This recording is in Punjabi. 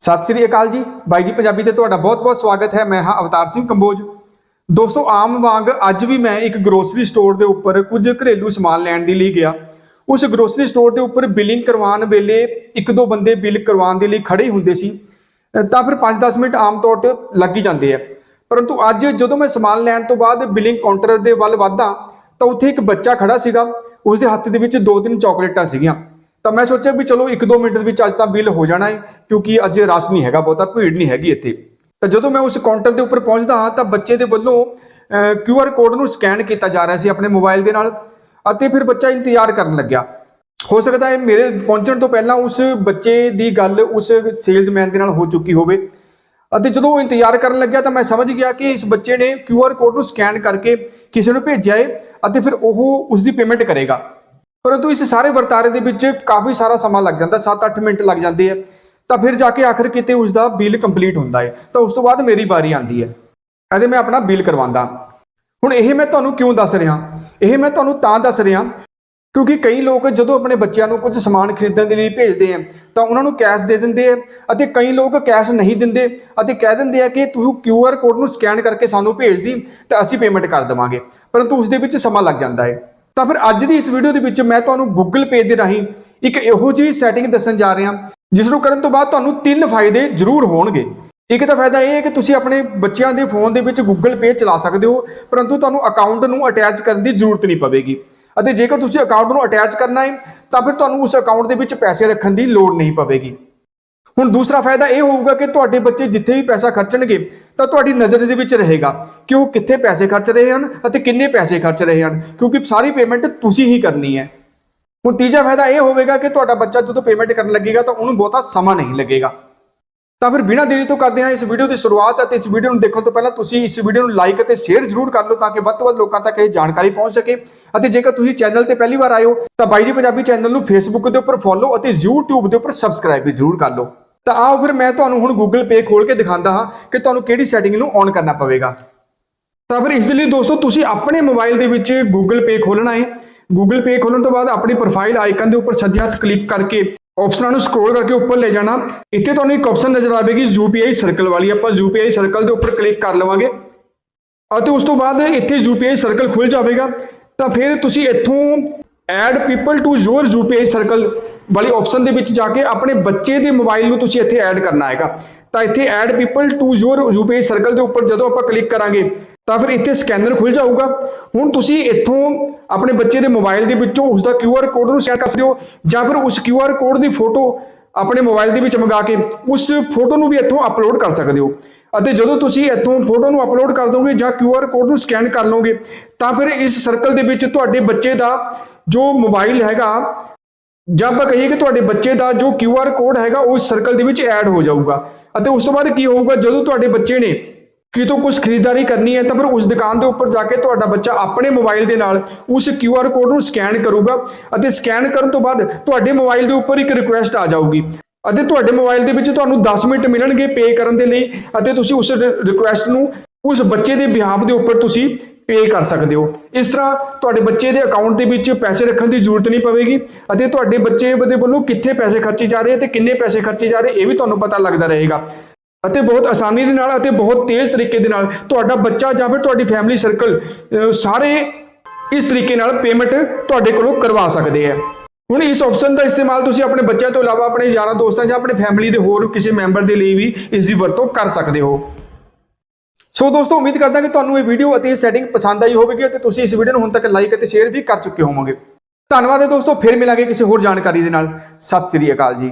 ਸਤਿ ਸ੍ਰੀ ਅਕਾਲ ਜੀ। ਬਾਈ ਜੀ, ਪੰਜਾਬੀ ਤੇ ਤੁਹਾਡਾ ਬਹੁਤ-ਬਹੁਤ ਸਵਾਗਤ ਹੈ। ਮੈਂ ਹਾਂ ਅਵਤਾਰ ਸਿੰਘ ਕੰਬੋਜ। ਦੋਸਤੋ, ਆਮ ਵਾਂਗ ਅੱਜ ਵੀ ਮੈਂ ਇੱਕ ਗਰੋਸਰੀ ਸਟੋਰ ਦੇ ਉੱਪਰ ਕੁਝ ਘਰੇਲੂ ਸਮਾਨ ਲੈਣ ਦੇ ਲਈ ਗਿਆ। ਉਸ ਗਰੋਸਰੀ ਸਟੋਰ ਦੇ ਉੱਪਰ ਬਿਲਿੰਗ ਕਰਵਾਉਣ ਵੇਲੇ ਇੱਕ ਦੋ ਬੰਦੇ ਬਿਲ ਕਰਵਾਉਣ ਦੇ ਲਈ ਖੜੇ ਹੀ ਹੁੰਦੇ ਸੀ। ਤਾਂ ਫਿਰ 5-10 ਮਿੰਟ ਆਮ ਤੌਰ ਤੇ ਲੱਗ ਹੀ ਜਾਂਦੇ ਆ। ਪਰੰਤੂ ਅੱਜ ਜਦੋਂ ਮੈਂ ਸਮਾਨ ਲੈਣ ਤੋਂ ਬਾਅਦ ਬਿਲਿੰਗ ਕਾਊਂਟਰ ਦੇ ਵੱਲ ਵਧਦਾ, ਤਾਂ ਉੱਥੇ ਇੱਕ ਬੱਚਾ ਖੜਾ ਸੀਗਾ। ਉਸ ਦੇ ਹੱਥ ਦੇ ਵਿੱਚ ਦੋ ਤਿੰਨ ਚਾਕਲੇਟਾਂ ਸੀਗੀਆਂ। ਤਾਂ ਮੈਂ ਸੋਚਿਆ ਵੀ ਚਲੋ 1-2 ਮਿੰਟ ਦੇ ਵਿੱਚ ਅੱਜ ਤਾਂ ਬਿੱਲ ਹੋ ਜਾਣਾ ਹੈ ਕਿਉਂਕਿ ਅੱਜ ਰਸ਼ ਨਹੀਂ ਹੈਗਾ ਬਹੁਤਾ, ਭੀੜ ਨਹੀਂ ਹੈਗੀ ਇੱਥੇ। ਤਾਂ ਜਦੋਂ ਮੈਂ ਉਸ ਕਾਊਂਟਰ ਦੇ ਉੱਪਰ ਪਹੁੰਚਦਾ ਹਾਂ, ਤਾਂ ਬੱਚੇ ਦੇ ਵੱਲੋਂ ਕਿਊ ਆਰ ਕੋਡ ਨੂੰ ਸਕੈਨ ਕੀਤਾ ਜਾ ਰਿਹਾ ਸੀ ਆਪਣੇ ਮੋਬਾਈਲ ਦੇ ਨਾਲ ਅਤੇ ਫਿਰ ਬੱਚਾ ਇੰਤਜ਼ਾਰ ਕਰਨ ਲੱਗਿਆ। ਹੋ ਸਕਦਾ ਹੈ ਮੇਰੇ ਪਹੁੰਚਣ ਤੋਂ ਪਹਿਲਾਂ ਉਸ ਬੱਚੇ ਦੀ ਗੱਲ ਉਸ ਸੇਲਜ਼ਮੈਨ ਦੇ ਨਾਲ ਹੋ ਚੁੱਕੀ ਹੋਵੇ। ਅਤੇ ਜਦੋਂ ਉਹ ਇੰਤਜ਼ਾਰ ਕਰਨ ਲੱਗਿਆ, ਤਾਂ ਮੈਂ ਸਮਝ ਗਿਆ ਕਿ ਇਸ ਬੱਚੇ ਨੇ ਕਿਊ ਆਰ ਕੋਡ ਨੂੰ ਸਕੈਨ ਕਰਕੇ ਕਿਸੇ ਨੂੰ ਭੇਜਿਆ ਹੈ ਅਤੇ ਫਿਰ ਉਹ ਉਸ ਦੀ ਪੇਮੈਂਟ ਕਰੇਗਾ। ਪਰੰਤੂ ਇਸ ਸਾਰੇ ਵਰਤਾਰੇ ਦੇ ਵਿੱਚ ਕਾਫੀ ਸਾਰਾ ਸਮਾਂ ਲੱਗ ਜਾਂਦਾ 7-8 ਮਿੰਟ ਲੱਗ ਜਾਂਦੇ ਆ। ਤਾਂ ਫਿਰ ਜਾ ਕੇ ਆਖਰ ਕਿਤੇ ਉਸ ਦਾ ਬਿੱਲ ਕੰਪਲੀਟ ਹੁੰਦਾ ਹੈ। ਤਾਂ ਉਸ ਤੋਂ ਬਾਅਦ ਮੇਰੀ ਵਾਰੀ ਆਉਂਦੀ ਹੈ। ਅਤੇ ਮੈਂ ਆਪਣਾ ਬਿੱਲ ਕਰਵਾਉਂਦਾ। ਹੁਣ ਇਹ ਮੈਂ ਤੁਹਾਨੂੰ ਕਿਉਂ ਦੱਸ ਰਿਹਾ? ਇਹ ਮੈਂ ਤੁਹਾਨੂੰ ਤਾਂ ਦੱਸ ਰਿਹਾ ਕਿਉਂਕਿ ਕਈ ਲੋਕ ਜਦੋਂ ਆਪਣੇ ਬੱਚਿਆਂ ਨੂੰ ਕੁਝ ਸਮਾਨ ਖਰੀਦਣ ਦੇ ਲਈ ਭੇਜਦੇ ਆ, ਤਾਂ ਉਹਨਾਂ ਨੂੰ ਕੈਸ਼ ਦੇ ਦਿੰਦੇ ਆ ਅਤੇ ਕਈ ਲੋਕ ਕੈਸ਼ ਨਹੀਂ ਦਿੰਦੇ ਅਤੇ ਕਹਿ ਦਿੰਦੇ ਆ ਕਿ ਤੂੰ QR ਕੋਡ ਨੂੰ ਸਕੈਨ ਕਰਕੇ ਸਾਨੂੰ ਭੇਜ ਦੀ, ਤਾਂ ਅਸੀਂ ਪੇਮੈਂਟ ਕਰ ਦੇਵਾਂਗੇ। ਪਰੰਤੂ ਉਸ ਦੇ ਵਿੱਚ ਸਮਾਂ ਲੱਗ ਜਾਂਦਾ ਹੈ। ਤਾਂ ਫਿਰ ਅੱਜ ਦੀ ਇਸ ਵੀਡੀਓ ਦੇ ਵਿੱਚ ਮੈਂ ਤੁਹਾਨੂੰ Google Pay ਦੇ ਰਾਹੀਂ ਇੱਕ ਇਹੋ ਜਿਹੀ ਸੈਟਿੰਗ ਦੱਸਣ ਜਾ ਰਿਹਾ, ਜਿਸ ਨੂੰ ਕਰਨ ਤੋਂ ਬਾਅਦ ਤੁਹਾਨੂੰ ਤਿੰਨ ਫਾਇਦੇ ਜ਼ਰੂਰ ਹੋਣਗੇ। ਇੱਕ ਤਾਂ ਫਾਇਦਾ ਇਹ ਹੈ ਕਿ ਤੁਸੀਂ ਆਪਣੇ ਬੱਚਿਆਂ ਦੇ ਫੋਨ ਦੇ ਵਿੱਚ Google Pay ਚਲਾ ਸਕਦੇ ਹੋ, ਪਰੰਤੂ ਤੁਹਾਨੂੰ ਅਕਾਊਂਟ ਨੂੰ ਅਟੈਚ ਕਰਨ ਦੀ ਜ਼ਰੂਰਤ ਨਹੀਂ ਪਵੇਗੀ। ਅਤੇ ਜੇਕਰ ਤੁਸੀਂ ਅਕਾਊਂਟ ਨੂੰ ਅਟੈਚ ਕਰਨਾ ਹੈ, ਤਾਂ ਫਿਰ ਤੁਹਾਨੂੰ ਉਸ ਅਕਾਊਂਟ ਦੇ ਵਿੱਚ ਪੈਸੇ ਰੱਖਣ ਦੀ ਲੋੜ ਨਹੀਂ ਪਵੇਗੀ। ਹੁਣ ਦੂਸਰਾ ਫਾਇਦਾ ਇਹ ਹੋਊਗਾ ਕਿ ਤੁਹਾਡੇ ਬੱਚੇ ਜਿੱਥੇ ਵੀ ਪੈਸਾ ਖਰਚਣਗੇ, ਤਾਂ ਤੁਹਾਡੀ ਨਜ਼ਰ ਦੇ ਵਿੱਚ ਰਹੇਗਾ ਕਿ ਉਹ ਕਿੱਥੇ ਪੈਸੇ ਖਰਚ ਰਹੇ ਹਨ ਅਤੇ ਕਿੰਨੇ ਪੈਸੇ ਖਰਚ ਰਹੇ ਹਨ, ਕਿਉਂਕਿ ਸਾਰੀ ਪੇਮੈਂਟ ਤੁਸੀਂ ਹੀ ਕਰਨੀ ਹੈ। ਹੁਣ ਤੀਜਾ ਫਾਇਦਾ ਇਹ ਹੋਵੇਗਾ ਕਿ ਤੁਹਾਡਾ ਬੱਚਾ ਜਦੋਂ ਪੇਮੈਂਟ ਕਰਨ ਲੱਗੇਗਾ ਤਾਂ ਉਹਨੂੰ ਬਹੁਤਾ ਸਮਾਂ ਨਹੀਂ ਲੱਗੇਗਾ। ਤਾਂ ਫਿਰ ਬਿਨਾਂ ਦੇਰੀ ਤੋਂ ਕਰਦੇ ਹਾਂ ਇਸ ਵੀਡੀਓ ਦੀ ਸ਼ੁਰੂਆਤ ਅਤੇ ਇਸ ਵੀਡੀਓ ਨੂੰ ਦੇਖਣ ਤੋਂ ਪਹਿਲਾਂ ਤੁਸੀਂ ਇਸ ਵੀਡੀਓ ਨੂੰ ਲਾਈਕ ਅਤੇ ਸ਼ੇਅਰ ਜ਼ਰੂਰ ਕਰ ਲਓ ਤਾਂ ਕਿ ਵੱਧ ਤੋਂ ਵੱਧ ਲੋਕਾਂ ਤੱਕ ਇਹ ਜਾਣਕਾਰੀ ਪਹੁੰਚ ਸਕੇ। ਅਤੇ ਜੇਕਰ ਤੁਸੀਂ ਚੈਨਲ ਤੇ ਪਹਿਲੀ ਵਾਰ ਆਏ ਹੋ ਤਾਂ ਬਾਈ ਜੀ ਪੰਜਾਬੀ ਚੈਨਲ ਨੂੰ ਫੇਸਬੁੱਕ ਦੇ ਉੱਪਰ ਫੋਲੋ ਅਤੇ YouTube ਦੇ ਉੱਪਰ ਸਬਸਕ੍ਰਾਈਬ ਵੀ ਜ਼ਰੂਰ ਕਰ ਲਓ। ਤਾਂ ਆਓ ਫਿਰ ਮੈਂ ਤੁਹਾਨੂੰ ਹੁਣ Google Pay ਖੋਲ ਕੇ ਦਿਖਾਉਂਦਾ ਹਾਂ ਕਿ ਤੁਹਾਨੂੰ ਕਿਹੜੀ ਸੈਟਿੰਗ ਨੂੰ ਔਨ ਕਰਨਾ ਪਵੇਗਾ। ਤਾਂ ਫਿਰ ਇਸ ਦੇ ਲਈ ਦੋਸਤੋ, ਤੁਸੀਂ ਆਪਣੇ ਮੋਬਾਈਲ ਦੇ ਵਿੱਚ Google Pay ਖੋਲਣਾ ਹੈ। Google Pay ਖੋਲਣ ਤੋਂ ਬਾਅਦ ਆਪਣੀ ਪ੍ਰੋਫਾਈਲ ਆਈਕਨ ਦੇ ਉੱਪਰ ਸੱਜੇ ਹੱਥ ਕਲਿੱਕ ਕਰਕੇ ਆਪਸ਼ਨਾਂ ਨੂੰ ਸਕਰੋਲ ਕਰਕੇ ਉੱਪਰ ਲੈ ਜਾਣਾ। ਇੱਥੇ ਤੁਹਾਨੂੰ ਇੱਕ ਆਪਸ਼ਨ ਨਜ਼ਰ ਆਵੇਗੀ UPI ਸਰਕਲ ਵਾਲੀ। ਆਪਾਂ UPI ਸਰਕਲ ਦੇ ਉੱਪਰ ਕਲਿੱਕ ਕਰ ਲਵਾਂਗੇ। ਅਤੇ ਉਸ ਤੋਂ ਬਾਅਦ ਇੱਥੇ UPI ਸਰਕਲ ਖੁੱਲ ਜਾਵੇਗਾ। ਤਾਂ ਫਿਰ ਤੁਸੀਂ ਇੱਥੋਂ add people to your UPI circle ਵਾਲੀ ਆਪਸ਼ਨ ਦੇ ਵਿੱਚ ਜਾ ਕੇ ਆਪਣੇ ਬੱਚੇ ਦੇ ਮੋਬਾਈਲ ਨੂੰ ਤੁਸੀਂ ਇੱਥੇ ਐਡ ਕਰਨਾ ਹੈਗਾ। ਤਾਂ ਇੱਥੇ add people to your UPI circle ਦੇ ਉੱਪਰ ਜਦੋਂ ਆਪਾਂ ਕਲਿੱਕ ਕਰਾਂਗੇ, ਤਾਂ ਫਿਰ ਇੱਥੇ ਸਕੈਨਰ ਖੁੱਲ ਜਾਊਗਾ। ਹੁਣ ਤੁਸੀਂ ਇੱਥੋਂ ਆਪਣੇ ਬੱਚੇ ਦੇ ਮੋਬਾਈਲ ਦੇ ਵਿੱਚੋਂ ਉਸ ਦਾ QR ਕੋਡ ਨੂੰ ਸਕੈਨ ਕਰ ਸਕਦੇ ਹੋ, ਜਾਂ ਫਿਰ ਉਸ QR ਕੋਡ ਦੀ ਫੋਟੋ ਆਪਣੇ ਮੋਬਾਈਲ ਦੇ ਵਿੱਚ ਮੰਗਾ ਕੇ ਉਸ ਫੋਟੋ ਨੂੰ ਵੀ ਇੱਥੋਂ ਅਪਲੋਡ ਕਰ ਸਕਦੇ ਹੋ। ਅਤੇ ਜਦੋਂ ਤੁਸੀਂ ਇੱਥੋਂ ਫੋਟੋ ਨੂੰ ਅਪਲੋਡ ਕਰ ਦੋਗੇ ਜਾਂ QR ਕੋਡ ਨੂੰ ਸਕੈਨ ਕਰ ਲਓਗੇ, ਤਾਂ ਫਿਰ ਇਸ ਸਰਕਲ ਦੇ ਵਿੱਚ ਤੁਹਾਡੇ ਬੱਚੇ ਦਾ ਜੋ ਮੋਬਾਈਲ ਹੈਗਾ ਜਾਂ ਆਪਾਂ ਕਹੀਏ ਕਿ ਤੁਹਾਡੇ ਬੱਚੇ ਦਾ ਜੋ QR ਕੋਡ ਹੈਗਾ, ਉਹ ਇਸ ਸਰਕਲ ਦੇ ਵਿੱਚ ਐਡ ਹੋ ਜਾਊਗਾ। ਅਤੇ ਉਸ ਤੋਂ ਬਾਅਦ ਕੀ ਹੋਊਗਾ, ਜਦੋਂ ਤੁਹਾਡੇ ਬੱਚੇ ਨੇ ਕਿਤੋਂ ਕੁਝ ਖਰੀਦਦਾਰੀ ਕਰਨੀ ਹੈ, ਤਾਂ ਫਿਰ ਉਸ ਦੁਕਾਨ ਦੇ ਉੱਪਰ ਜਾ ਕੇ ਤੁਹਾਡਾ ਬੱਚਾ ਆਪਣੇ ਮੋਬਾਈਲ ਦੇ ਨਾਲ ਉਸ QR ਕੋਡ ਨੂੰ ਸਕੈਨ ਕਰੂਗਾ ਅਤੇ ਸਕੈਨ ਕਰਨ ਤੋਂ ਬਾਅਦ ਤੁਹਾਡੇ ਮੋਬਾਈਲ ਦੇ ਉੱਪਰ ਇੱਕ ਰਿਕੁਐਸਟ ਆ ਜਾਊਗੀ। ਅਤੇ ਤੁਹਾਡੇ ਮੋਬਾਈਲ ਦੇ ਵਿੱਚ ਤੁਹਾਨੂੰ 10 ਮਿੰਟ ਮਿਲਣਗੇ ਪੇ ਕਰਨ ਦੇ ਲਈ ਅਤੇ ਤੁਸੀਂ ਉਸ ਰਿਕੁਐਸਟ ਨੂੰ ਉਸ ਬੱਚੇ ਦੇ ਬਿਹਾਫ ਦੇ ਉੱਪਰ ਤੁਸੀਂ ਪੇ ਕਰ ਸਕਦੇ ਹੋ। ਇਸ ਤਰ੍ਹਾਂ ਤੁਹਾਡੇ ਬੱਚੇ ਦੇ ਅਕਾਊਂਟ ਦੇ ਵਿੱਚ ਪੈਸੇ ਰੱਖਣ ਦੀ ਜ਼ਰੂਰਤ ਨਹੀਂ ਪਵੇਗੀ ਅਤੇ ਤੁਹਾਡੇ ਬੱਚੇ ਦੇ ਵੱਲੋਂ ਕਿੱਥੇ ਪੈਸੇ ਖਰਚੇ ਜਾ ਰਹੇ ਤੇ ਕਿੰਨੇ ਪੈਸੇ ਖਰਚੇ ਜਾ ਰਹੇ, ਇਹ ਵੀ ਤੁਹਾਨੂੰ ਪਤਾ ਲੱਗਦਾ ਰਹੇਗਾ। ਅਤੇ ਬਹੁਤ ਆਸਾਨੀ ਦੇ ਨਾਲ ਅਤੇ ਬਹੁਤ ਤੇਜ਼ ਤਰੀਕੇ ਦੇ ਨਾਲ ਤੁਹਾਡਾ ਬੱਚਾ ਜਾਂ ਫਿਰ ਤੁਹਾਡੀ ਫੈਮਿਲੀ ਸਰਕਲ ਸਾਰੇ ਇਸ ਤਰੀਕੇ ਨਾਲ ਪੇਮੈਂਟ ਤੁਹਾਡੇ ਕੋਲੋਂ ਕਰਵਾ ਸਕਦੇ ਆ ਹੁਣ ਇਸ ਆਪਸ਼ਨ ਦਾ ਇਸਤੇਮਾਲ ਤੁਸੀਂ ਆਪਣੇ ਬੱਚਿਆਂ ਤੋਂ ਇਲਾਵਾ ਆਪਣੇ ਯਾਰਾਂ, ਦੋਸਤਾਂ ਜਾਂ ਆਪਣੇ ਫੈਮਿਲੀ ਦੇ ਹੋਰ ਕਿਸੇ ਮੈਂਬਰ ਦੇ ਲਈ ਵੀ ਇਸ ਦੀ ਵਰਤੋਂ ਕਰ ਸਕਦੇ ਹੋ। ਸੋ ਦੋਸਤੋ, ਉਮੀਦ ਕਰਦਾ ਕਿ ਤੁਹਾਨੂੰ ਇਹ ਵੀਡੀਓ ਅਤੇ ਇਹ ਸੈਟਿੰਗ ਪਸੰਦ ਆਈ ਹੋਵੇਗੀ ਅਤੇ ਤੁਸੀਂ ਇਸ ਵੀਡੀਓ ਨੂੰ ਹੁਣ ਤੱਕ ਲਾਈਕ ਅਤੇ ਸ਼ੇਅਰ ਵੀ ਕਰ ਚੁੱਕੇ ਹੋਵੋਗੇ। ਧੰਨਵਾਦ ਹੈ ਦੋਸਤੋ, ਫਿਰ ਮਿਲਾਂਗੇ ਕਿਸੇ ਹੋਰ ਜਾਣਕਾਰੀ ਦੇ ਨਾਲ। ਸਤਿ ਸ੍ਰੀ ਅਕਾਲ ਜੀ।